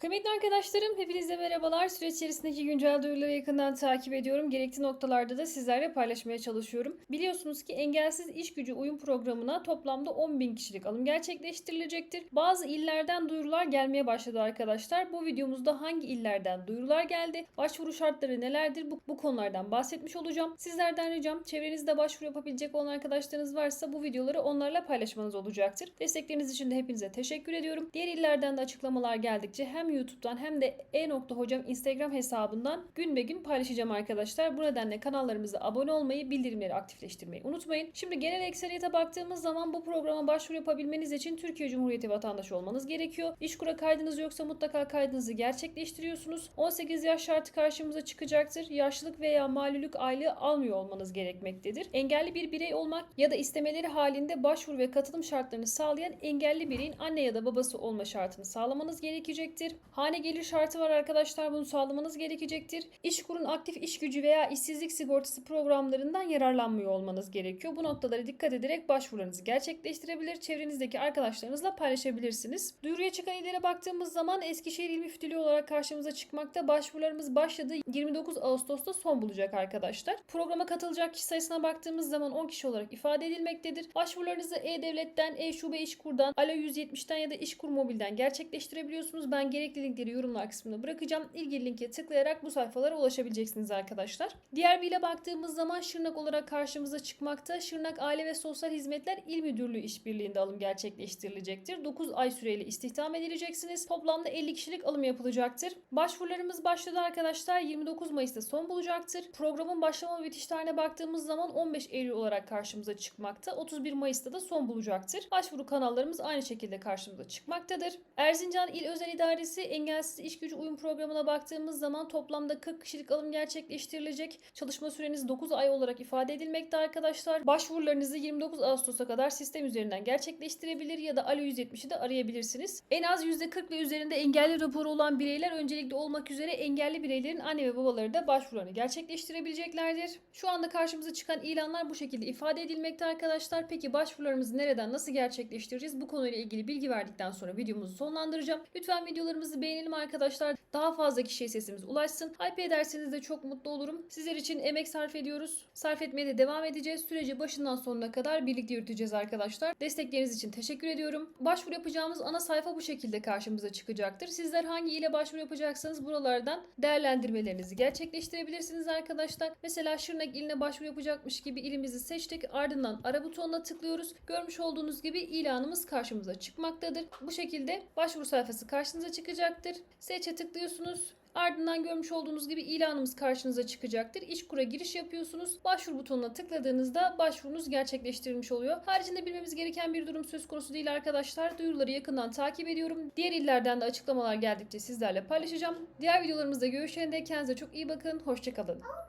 Kıymetli arkadaşlarım, hepinize merhabalar. Süreç içerisindeki güncel duyuruları yakından takip ediyorum. Gerekli noktalarda da sizlerle paylaşmaya çalışıyorum. Biliyorsunuz ki engelsiz iş gücü uyum programına toplamda 10 bin kişilik alım gerçekleştirilecektir. Bazı illerden duyurular gelmeye başladı arkadaşlar. Bu videomuzda hangi illerden duyurular geldi, başvuru şartları nelerdir bu, bu konulardan bahsetmiş olacağım. Sizlerden ricam çevrenizde başvuru yapabilecek olan arkadaşlarınız varsa bu videoları onlarla paylaşmanız olacaktır. Destekleriniz için de hepinize teşekkür ediyorum. Diğer illerden de açıklamalar geldikçe hem YouTube'dan hem de e.hocam Instagram hesabından gün be gün paylaşacağım arkadaşlar. Bu nedenle kanallarımıza abone olmayı, bildirimleri aktifleştirmeyi unutmayın. Şimdi genel ekseriyete baktığımız zaman bu programa başvuru yapabilmeniz için Türkiye Cumhuriyeti vatandaşı olmanız gerekiyor. İşkura kaydınız yoksa mutlaka kaydınızı gerçekleştiriyorsunuz. 18 yaş şartı karşımıza çıkacaktır. Yaşlılık veya malulük aylığı almıyor olmanız gerekmektedir. Engelli bir birey olmak ya da istemeleri halinde başvuru ve katılım şartlarını sağlayan engelli bireyin anne ya da babası olma şartını sağlamanız gerekecektir. Hane gelir şartı var arkadaşlar bunu sağlamanız gerekecektir. İşkurun aktif iş gücü veya işsizlik sigortası programlarından yararlanmıyor olmanız gerekiyor. Bu noktalara dikkat ederek başvurularınızı gerçekleştirebilir. Çevrenizdeki arkadaşlarınızla paylaşabilirsiniz. Duyuruya çıkan illere baktığımız zaman Eskişehir İl Müftülüğü olarak karşımıza çıkmakta. Başvurularımız başladı. 29 Ağustos'ta son bulacak arkadaşlar. Programa katılacak kişi sayısına baktığımız zaman 10 kişi olarak ifade edilmektedir. Başvurularınızı E-Devlet'ten, E-Şube İşkur'dan, Alo 170'ten ya da İşkur Mobil'den gerçekleştirebiliyorsunuz. Ben gerekli linkleri yorumlar kısmına bırakacağım. İlgili linke tıklayarak bu sayfalara ulaşabileceksiniz arkadaşlar. Diğer bir ile baktığımız zaman Şırnak olarak karşımıza çıkmakta. Şırnak Aile ve Sosyal Hizmetler İl Müdürlüğü işbirliğinde alım gerçekleştirilecektir. 9 ay süreyle istihdam edileceksiniz. Toplamda 50 kişilik alım yapılacaktır. Başvurularımız başladı arkadaşlar. 29 Mayıs'ta son bulacaktır. Programın başlama ve bitiş tarihine baktığımız zaman 15 Eylül olarak karşımıza çıkmakta. 31 Mayıs'ta da son bulacaktır. Başvuru kanallarımız aynı şekilde karşımıza çıkmaktadır. Erzincan İl Özel İdaresi Engelsiz İş Gücü Uyum Programı'na baktığımız zaman toplamda 40 kişilik alım gerçekleştirilecek. Çalışma süreniz 9 ay olarak ifade edilmekte arkadaşlar. Başvurularınızı 29 Ağustos'a kadar sistem üzerinden gerçekleştirebilir ya da Alo 170'i de arayabilirsiniz. En az %40 ve üzerinde engelli raporu olan bireyler öncelikli olmak üzere engelli bireylerin anne ve babaları da başvurularını gerçekleştirebileceklerdir. Şu anda karşımıza çıkan ilanlar bu şekilde ifade edilmekte arkadaşlar. Peki başvurularımızı nereden nasıl gerçekleştireceğiz? Bu konuyla ilgili bilgi verdikten sonra videomuzu sonlandıracağım. Lütfen videolarımızı beğenelim arkadaşlar. Daha fazla kişiye sesimiz ulaşsın. Hype ederseniz de çok mutlu olurum. Sizler için emek sarf ediyoruz. Sarf etmeye de devam edeceğiz. Süreci başından sonuna kadar birlikte yürüteceğiz arkadaşlar. Destekleriniz için teşekkür ediyorum. Başvuru yapacağımız ana sayfa bu şekilde karşımıza çıkacaktır. Sizler hangi ile başvuru yapacaksanız buralardan değerlendirmelerinizi gerçekleştirebilirsiniz arkadaşlar. Mesela Şırnak iline başvuru yapacakmış gibi ilimizi seçtik. Ardından ara butonuna tıklıyoruz. Görmüş olduğunuz gibi ilanımız karşımıza çıkmaktadır. Bu şekilde başvuru sayfası karşınıza çıkacaktır. Seçe tıklıyorsunuz. Ardından görmüş olduğunuz gibi ilanımız karşınıza çıkacaktır. İşkur'a giriş yapıyorsunuz. Başvuru butonuna tıkladığınızda başvurunuz gerçekleştirilmiş oluyor. Haricinde bilmemiz gereken bir durum söz konusu değil arkadaşlar. Duyuruları yakından takip ediyorum. Diğer illerden de açıklamalar geldikçe sizlerle paylaşacağım. Diğer videolarımızda görüşene dek kendinize çok iyi bakın. Hoşçakalın.